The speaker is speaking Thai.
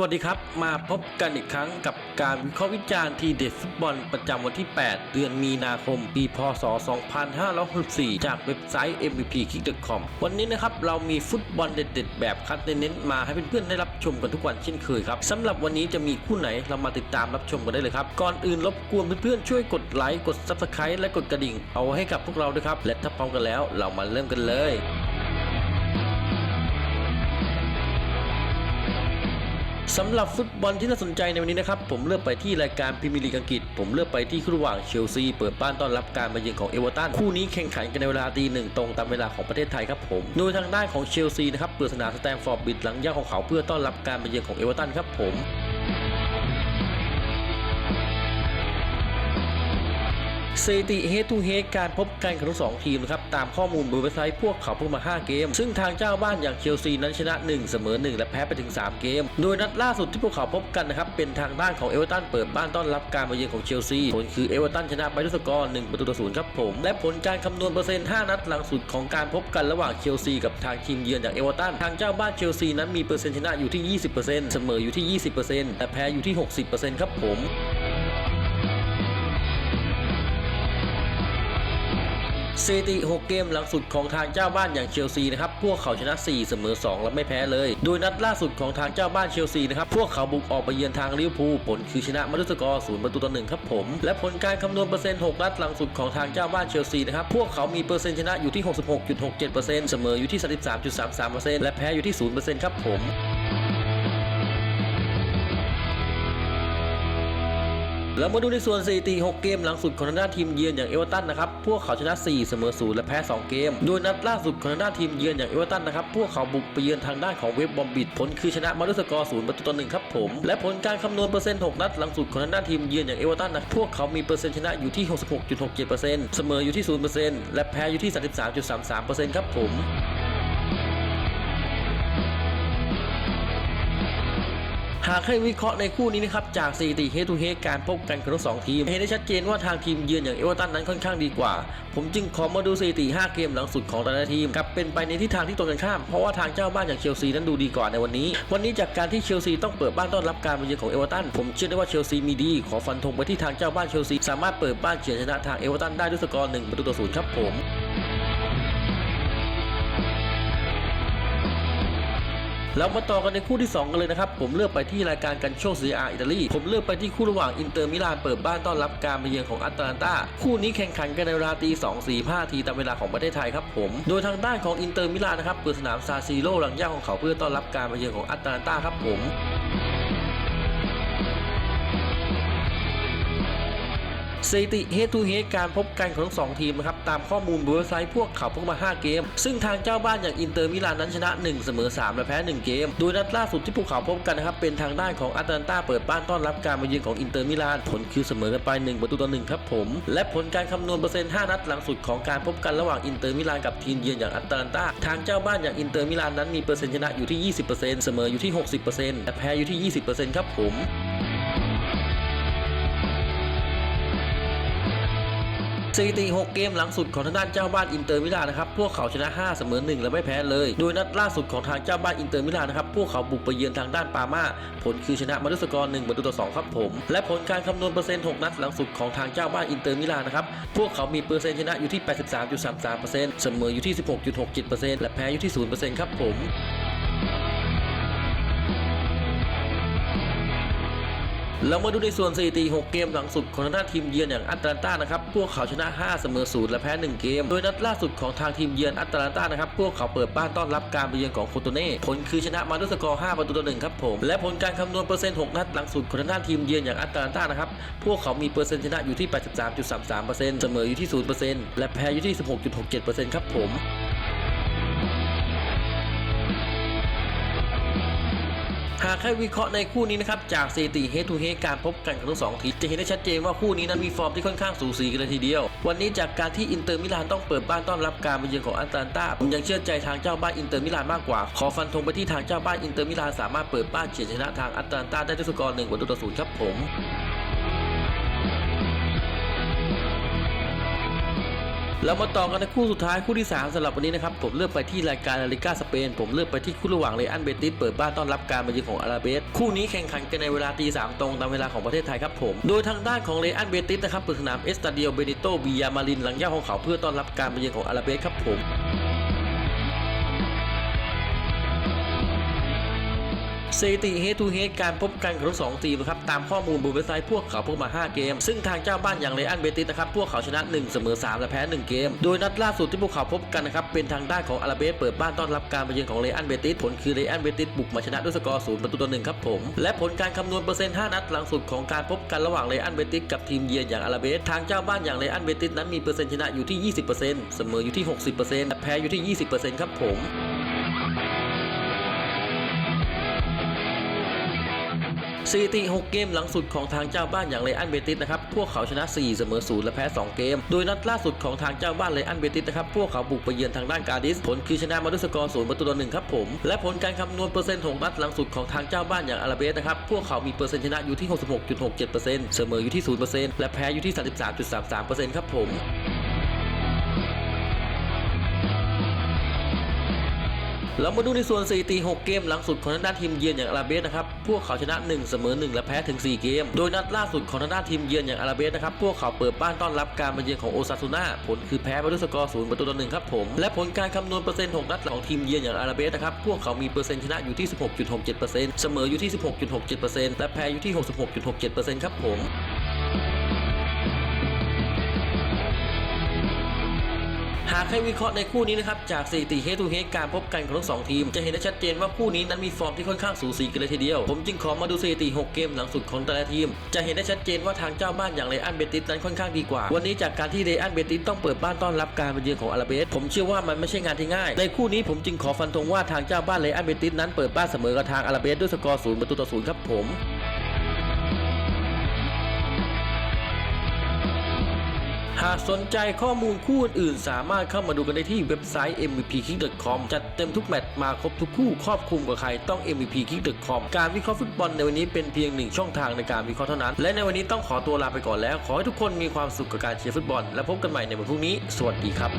วัสดีครับมาพบกันอีกครั้งกับการวิเคราะห์วิจารณ์ทีเด็ดฟุตบอลประจำวันที่ 8 เดือนมีนาคม ปีพศ 2564 จากเว็บไซต์ mvpkick.com วันนี้นะครับเรามีฟุตบอลเด็ดๆ แบบคัดเน้นๆมาให้เพื่อนๆ ได้รับชมกันทุกวันเช่นเคยครับสำหรับวันนี้จะมีคู่ไหนเรามาติดตามรับชมกันได้เลยครับ ก่อนอื่นรบกวนเพื่อนๆ ช่วยกดไลค์กด subscribe และกดกระดิ่ง เอาให้กับพวกเราด้วยครับและถ้าพร้อมกันแล้วเรามาเริ่มกันเลย สำหรับฟุตบอลที่น่าสนใจในวันนี้นะครับ ผมเลือกไปที่รายการพรีเมียร์ลีกอังกฤษ ผมเลือกไปที่คู่ระหว่างเชลซีเปิดบ้านต้อนรับการมาเยือนของเอเวอร์ตันคู่นี้แข่งขันกันในเวลาตีหนึ่งตรงตามเวลาของประเทศไทยครับผมโดยทางด้านของเชลซีนะครับเปิดสนามสแตมฟอร์ดบิดหลังย่าของเขาเพื่อต้อนรับการมาเยือนของเอเวอร์ตันครับผม สถิติเฮดทูเฮดการพบกันของทั้งสองทีมนะครับตามข้อมูลบนเว็บไซต์พวกเขาเพบมา 5 เกม ซึ่งทางเจ้าบ้านอย่างเชลซีนั้นชนะ 1 เสมอ 1 และแพ้ไปถึง 3 เกม โดยนัดล่าสุดที่พวกเขาพบกันนะครับเป็นทางด้านของเอเวอร์ตันเปิดบ้านต้อนรับการมาเยือนของเชลซีผลคือเอเวอร์ตันชนะไปด้วยสกอร์1ประตูต่อศูนย์ครับผม และผลการคำนวณเปอร์เซ็นต์5นัดหลังสุดของการพบกันระหว่างเชลซีกับทางทีมเยือนอย่างเอเวอร์ตันทางเจ้าบ้านเชลซีนั้นมีเปอร์เซ็นต์ชนะอยู่ที่ 20%เสมออยู่ที่ 20%และแพ้อยู่ที่ 60%ครับผม สถิติ 6 เกมหลังสุดของทางเจ้าบ้านอย่างเชลซีนะครับ พวกเขาชนะ 4 เสมอ 2 และไม่แพ้เลย โดยนัดล่าสุดของทางเจ้าบ้านเชลซีนะครับ พวกเขาบุกออกไปเยือนทางลิเวอร์พูล ผลคือชนะมาด้วยสกอร์ 0 ประตูต่อ 1 ครับผม และผลการคำนวณเปอร์เซ็นต์ 6 นัดหลังสุดของทางเจ้าบ้านเชลซีนะครับ พวกเขามีเปอร์เซ็นต์ชนะอยู่ที่ 66.67%เสมออยู่ที่ 33.33%และแพ้อยู่ที่ 0%ครับผม แล้วมาดูในส่วนสถิติ6เกมหลังสุดของทางด้านทีมเยือนอย่างเอเวอร์ตันนะครับ พวกเขาชนะ 4 เสมอ0และแพ้ 2 เกม โดยนัดล่าสุดของทางด้านทีมเยือนอย่างเอเวอร์ตันนะครับ พวกเขาบุกไปเยือนทางด้านของเวฟบอมบิดผลคือชนะมาด้วยสกอร์0ประตูต่อ1ครับผม และผลการคำนวณเปอร์เซ็นต์ 6 นัดหลังสุดของทางด้านทีมเยือนอย่างเอเวอร์ตันนะ พวกเขามีเปอร์เซ็นต์ชนะอยู่ที่ 66.67%เสมออยู่ที่ 0%และแพ้อยู่ที่ 33.33%ครับผม หากให้วิเคราะห์ในคู่นี้นะครับจากสถิติเฮ d ทูเฮการพบกันของทั้งสองทีมเห็นได้ชัดเจนว่าทางทีมเยือนอย่างเอเวอร์ตันนั้นค่อนข้างดีกว่า ผมจึงขอมาดูสถิติ5เกมหลังสุดของแต่ละทีมกับเป็นไปในทิศทางที่ตรงกันข้ามเพราะว่าทางเจ้าบ้านอย่างเชลซีนั้นดูดีกว่าในวันนี้ วันนี้จากการที่เชลซีต้องเปิดบ้านต้อนรับการมาเยือนของเอเวอร์ตันผมเชื่อได้ว่าเชลซีมีดี ขอฟันธงไปที่ทางเจ้าบ้านเชลซีสามารถเปิดบ้านเฉือนชนะทางเอเวอร์ตันได้ด้วยสกอร์1ประตูต่อศูนย์ครับผม เรามาต่อกันในคู่ที่ 2 กันเลยนะครับ ผมเลือกไปที่รายการกันโชคซีอาอิตาลี ผมเลือกไปที่คู่ระหว่างอินเตอร์มิลานเปิดบ้านต้อนรับการมาเยือนของอัตแลนตา คู่นี้แข่งขันกันในเวลาตี2 4 5ทีตามเวลาของประเทศไทยครับผม โดยทางด้านของอินเตอร์มิลานนะครับเปิดสนามซาซิโร่หลังย่าของเขาเพื่อต้อนรับการมาเยือนของอัตแลนตาครับผม สถิติ Head to Head การพบกันของทั้งสองทีมนะครับตามข้อมูลเว็บไซต์พวกเขาพบมา 5 เกม ซึ่งทางเจ้าบ้านอย่างอินเตอร์มิลานนั้นชนะ 1 เสมอ 3 และแพ้ 1 เกม โดยนัดล่าสุดที่พวกเขาพบกันนะครับเป็นทางด้านของอาตแลนตาเปิดบ้านต้อนรับการมาเยือนของอินเตอร์มิลานผลคือเสมอกันไป 1 ประตูต่อ1ครับผม และผลการคำนวณเปอร์เซ็นต์ 5 นัดหลังสุดของการพบกันระหว่างอินเตอร์มิลานกับทีมเยือนอย่างอาตแลนตาทางเจ้าบ้านอย่างอินเตอร์มิลานนั้นมีเปอร์เซ็นต์ชนะอยู่ที่ 20%เสมออยู่ที่ 60%และแพ้อยู่ที่ 20%ครับผม สถิติ 6 เกมหลังสุดของทางด้านเจ้าบ้านอินเตอร์มิลานนะครับ พวกเขาชนะ 5 เสมอ 1 และไม่แพ้เลย โดยนัดล่าสุดของทางเจ้าบ้านอินเตอร์มิลานนะครับ พวกเขาบุกไปเยือนทางด้านปาม่า ผลคือชนะมาด้วยสกอร์1ประตูต่อ2ครับผม และผลการคำนวณเปอร์เซ็นต์ 6 นัดหลังสุดของทางเจ้าบ้านอินเตอร์มิลานนะครับ พวกเขามีเปอร์เซ็นต์ชนะอยู่ที่ 83.33%เสมออยู่ที่ 16.67%และแพ้อยู่ที่0%ครับผม เรามาดูในส่วนสถิติ 6 เกมหลังสุดของทางด้านทีมเยือนอย่างอัตแลนตานะครับ พวกเขาชนะ 5 เสมอ 0 และแพ้ 1 เกม โดยนัดล่าสุดของทางทีมเยือนอัตแลนตานะครับ พวกเขาเปิดบ้านต้อนรับการไปเยือนของโคโตเน่ ผลคือชนะมาด้วยสกอร์ 5 ประตูต่อ 1 ครับผม และผลการคำนวณเปอร์เซ็นต์ 6 นัดหลังสุดของทางด้านทีมเยือนอย่างอัตแลนตานะครับ พวกเขามีเปอร์เซ็นต์ชนะอยู่ที่ 83.33%เสมออยู่ที่ 0%และแพ้อยู่ที่ 16.67%ครับผม หากให้วิเคราะห์ในคู่นี้นะครับจากสถิติเฮทูเฮการพบกันของทั้งสองทีมจะเห็นได้ชัดเจนว่าคู่นี้นั้นมีฟอร์มที่ค่อนข้างสูสีกันเลยทีเดียว วันนี้จากการที่อินเตอร์มิลานต้องเปิดบ้านต้อนรับการมาเยือนของอัตแลนตาผมยังเชื่อใจทางเจ้าบ้านอินเตอร์มิลานมากกว่า ขอฟันธงไปที่ทางเจ้าบ้านอินเตอร์มิลานสามารถเปิดบ้านเฉียดชนะทางอัตแลนตาได้ด้วยสกอร์1ประตูต่อศูนย์ครับผม เรามาต่อกันในคู่สุดท้ายคู่ที่ 3สำหรับวันนี้นะครับผมเลือกไปที่รายการลาลิก้าสเปน ผมเลือกไปที่คู่ระหว่างเรอันเบติสเปิดบ้านต้อนรับการมาเยือนของอาราเบส คู่นี้แข่งขันกันในเวลาตีสามตรงตามเวลาของประเทศไทยครับผม โดยทางด้านของเรอันเบติสนะครับเปิดสนามเอสตาเดียเบนิโตบิยามารินหลังย่าของเขาเพื่อต้อนรับการมาเยือนของอาราเบสครับผม สถิติ head to head การพบกันของทั้งสองทีมนะครับตามข้อมูลบนเว็บไซต์พวกเขาพบมา 5 เกม ซึ่งทางเจ้าบ้านอย่างเรอันเบติสนะครับพวกเขาชนะ 1 เสมอ 3 และแพ้ 1 เกม โดยนัดล่าสุดที่พวกเขาพบกันนะครับเป็นทางด้านของอาราเบสเปิดบ้านต้อนรับการมาเยือนของเรอันเบติสผลคือเรอันเบติสบุกมาชนะด้วยสกอร์ 0 ประตูต่อ 1 ครับผม และผลการคำนวณเปอร์เซ็นต์ 5 นัดหลังสุดของการพบกันระหว่างเรอันเบติสกับทีมเยือนอย่างอาราเบสทางเจ้าบ้านอย่างเรอันเบติสนั้นมีเปอร์เซ็นต์ชนะอยู่ที่ 20%เสมออยู่ที่ 60%และแพ้อยู่ที่ 20%ครับผม สถิติ 6 เกมหลังสุดของทางเจ้าบ้านอย่างเรอันเบติสนะครับ พวกเขาชนะ 4 เสมอ 0 และแพ้ 2 เกม โดยนัดล่าสุดของทางเจ้าบ้านเรอันเบติสนะครับ พวกเขาบุกไปเยือนทางด้านการดิส ผลคือชนะมาด้วยสกอร์ 0 ประตูต่อ 1 ครับผม และผลการคำนวณเปอร์เซ็นต์ของนัดหลังสุดของทางเจ้าบ้านอย่างอาราเบสนะครับ พวกเขามีเปอร์เซ็นต์ชนะอยู่ที่ 66.67%เสมออยู่ที่ 0%และแพ้อยู่ที่ 33.33%ครับผม เรามาดูในส่วนสถิติ6เกมหลังสุดของทางด้านทีมเยือนอย่างอาราเบสนะครับ พวกเขาชนะ 1 เสมอ 1 และแพ้ถึง 4 เกม โดยนัดล่าสุดของทางด้านทีมเยือนอย่างอาราเบสนะครับ พวกเขาเปิดบ้านต้อนรับการมาเยือนของโอซาซูน่า ผลคือแพ้ไปด้วยสกอร์0ประตูต่อ1ครับผม และผลการคำนวณเปอร์เซ็นต์ของนัดหลังของทีมเยือนอย่างอาราเบสนะครับ พวกเขามีเปอร์เซ็นต์ชนะอยู่ที่ 16.67%เสมออยู่ที่ 16.67%และแพ้อยู่ที่ 66.67%ครับผม หากให้วิเคราะห์ในคู่นี้นะครับจากสถิติเฮตูเฮการพบกันของทั้งสองทีม จะเห็นได้ชัดเจนว่าคู่นี้นั้นมีฟอร์มที่ค่อนข้างสูสีกันเลยทีเดียว ผมจึงขอมาดูสถิติ 6 เกมหลังสุดของแต่ละทีม จะเห็นได้ชัดเจนว่าทางเจ้าบ้านอย่างเรอันเบติสนั้นค่อนข้างดีกว่า วันนี้จากการที่เรอันเบติสต้องเปิดบ้านต้อนรับการมาเยือนของอาราเบสผมเชื่อว่ามันไม่ใช่งานที่ง่าย ในคู่นี้ผมจึงขอฟันธงว่าทางเจ้าบ้านเรอันเบติสนั้นเปิดบ้านเสมอกับทางอาราเบสด้วยสกอร์0ประตูต่อ0ครับผม หากสนใจข้อมูลคู่อื่นๆสามารถเข้ามาดูกันได้ที่เว็บไซต์ mvpkick.com จัดเต็มทุกแมตช์มาครบทุกคู่ครอบคลุมกับใครต้อง mvpkick.com การวิเคราะห์ฟุตบอลในวันนี้เป็นเพียงหนึ่งช่องทางในการวิเคราะห์เท่านั้น และในวันนี้ต้องขอตัวลาไปก่อนแล้ว ขอให้ทุกคนมีความสุขกับการเชียร์ฟุตบอล และพบกันใหม่ในวันพรุ่งนี้ สวัสดีครับ